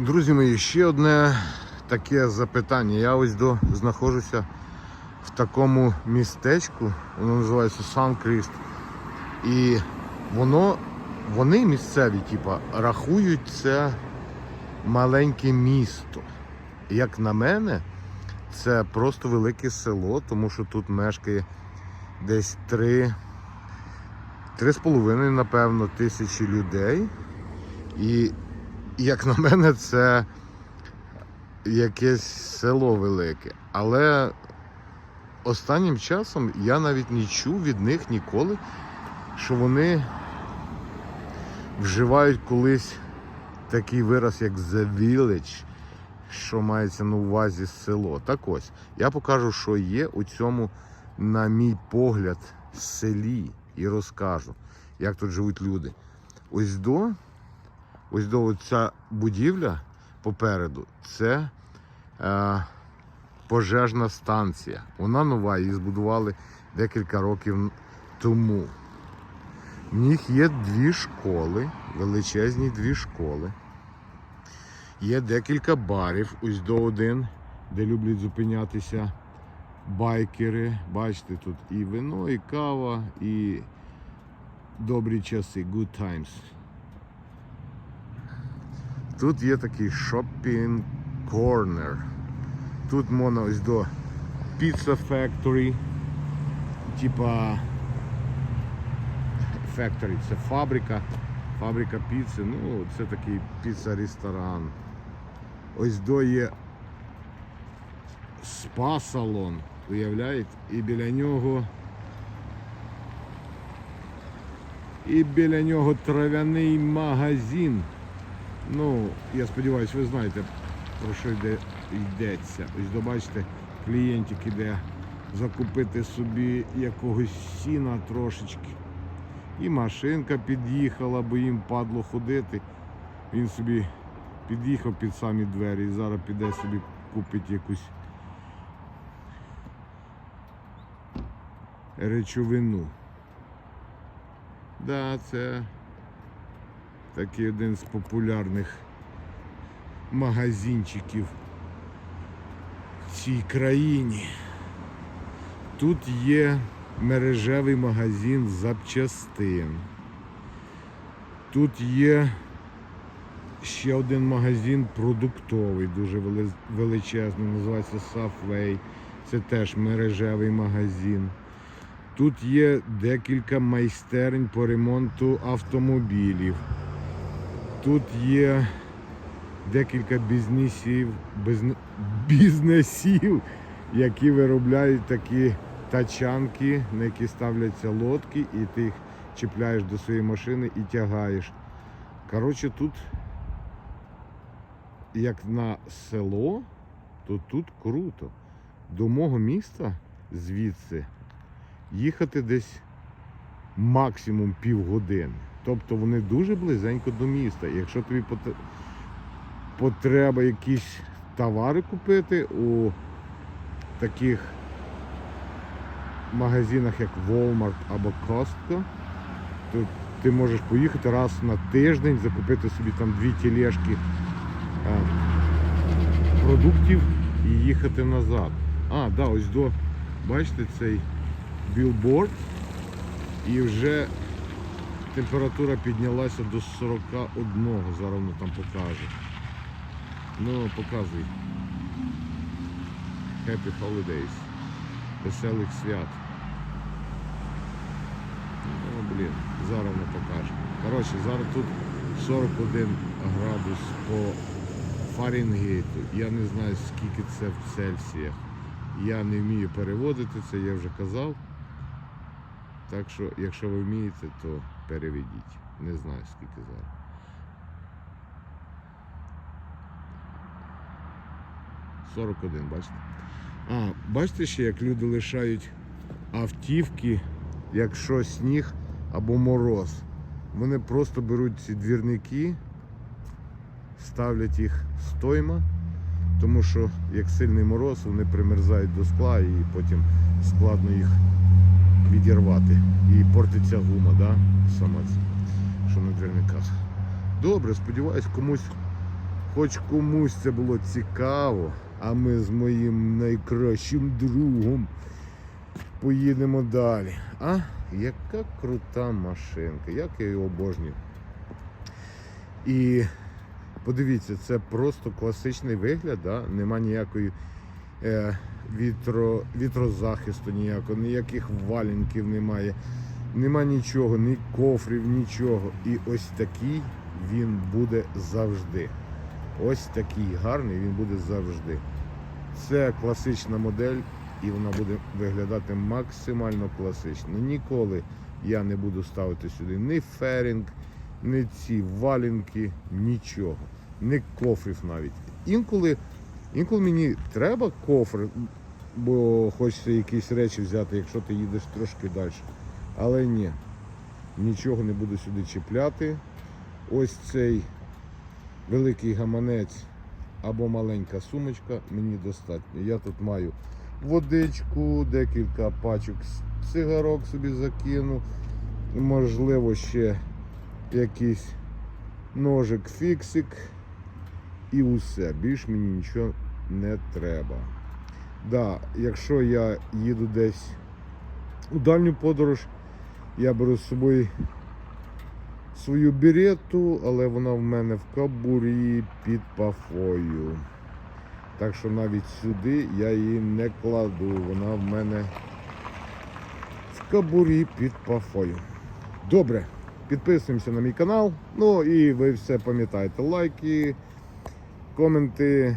Друзі мої, ще одне таке запитання. Я ось до знаходжуся в такому містечку, воно називається Сан-Кріст. І воно, вони місцеві, типа, рахують це маленьке місто. Як на мене, це просто велике село, тому що тут мешкає десь три, три з половиною, напевно, тисячі людей. І як на мене, це якесь село велике. Але останнім часом я навіть не чув від них ніколи, що вони вживають колись такий вираз, як The Village, що мається на увазі село. Так ось, я покажу, що є у цьому, на мій погляд, селі і розкажу, як тут живуть люди. Ось до Ось до ця будівля попереду це е, пожежна станція. Вона нова, її збудували декілька років тому. В них є дві школи, величезні дві школи. Є декілька барів, ось до один, де люблять зупинятися байкери. Бачите, тут і вино, і кава, і добрі часи, good times. Тут є такий шопінг корнер. Тут можна ось до Pizza Factory. Типа Factory це фабрика. Фабрика піци. Ну, це такий піца-ресторан. Ось до є спа-салон. Уявляєте? І біля нього. І біля нього трав'яний магазин. Ну, я сподіваюся, ви знаєте, про що йде, йдеться. Ось добачите, клієнтик іде закупити собі якогось сіна трошечки. І машинка під'їхала, бо їм падло ходити. Він собі під'їхав під самі двері і зараз піде собі купить якусь речовину. Да, це такий один з популярних магазинчиків в цій країні. Тут є мережевий магазин запчастин. Тут є ще один магазин продуктовий, дуже величезний, називається Safeway. Це теж мережевий магазин. Тут є декілька майстерень по ремонту автомобілів. Тут є декілька бізнесів, бізне- бізнесів, які виробляють такі тачанки, на які ставляться лодки, і ти їх чіпляєш до своєї машини і тягаєш. Коротше, тут, як на село, то тут круто. До мого міста звідси їхати десь максимум півгодини. Тобто вони дуже близенько до міста. Якщо тобі пот- потреба якісь товари купити у таких магазинах, як Walmart або Costco, то ти можеш поїхати раз на тиждень, закупити собі там дві тележки е, продуктів і їхати назад. А, да, ось до, бачите, цей білборд і вже температура піднялася до 41, зараз воно там покаже. Ну, показуй. Happy Holidays. Веселих свят. Ну, блін, зараз воно покаже. Коротше, зараз тут 41 градус по Фаренгейту. Я не знаю скільки це в Цельсіях. Я не вмію переводити це, я вже казав. Так що, якщо ви вмієте, то переведіть. Не знаю скільки зараз. Сорок один, бачите? А, бачите ще, як люди лишають автівки, якщо сніг або мороз. Вони просто беруть ці двірники, ставлять їх стойма, тому що як сильний мороз, вони примерзають до скла і потім складно їх відірвати. І портиться гума, да? сама що на двірниках. Добре, сподіваюсь, комусь хоч комусь це було цікаво, а ми з моїм найкращим другом поїдемо далі. А, яка крута машинка, як я її обожнюю. І подивіться, це просто класичний вигляд, да? нема ніякої е, вітро, вітрозахисту, ніякого, ніяких валенків немає, нема нічого, ні кофрів, нічого. І ось такий він буде завжди. Ось такий гарний він буде завжди. Це класична модель, і вона буде виглядати максимально класично. Ніколи я не буду ставити сюди ні ферінг, ні ці валінки, нічого, ні кофрів навіть. Інколи, інколи мені треба кофр, бо хочеться якісь речі взяти, якщо ти їдеш трошки далі. Але ні, нічого не буду сюди чіпляти. Ось цей великий гаманець або маленька сумочка мені достатньо. Я тут маю водичку, декілька пачок цигарок собі закину, можливо, ще якийсь ножик фіксик і усе. Більш мені нічого не треба. Да, якщо я їду десь у дальню подорож, я беру з собою свою берету, але вона в мене в кабурі під пафою. Так що навіть сюди я її не кладу. Вона в мене в кабурі під пафою. Добре, підписуємося на мій канал. Ну і ви все пам'ятаєте. Лайки, коменти.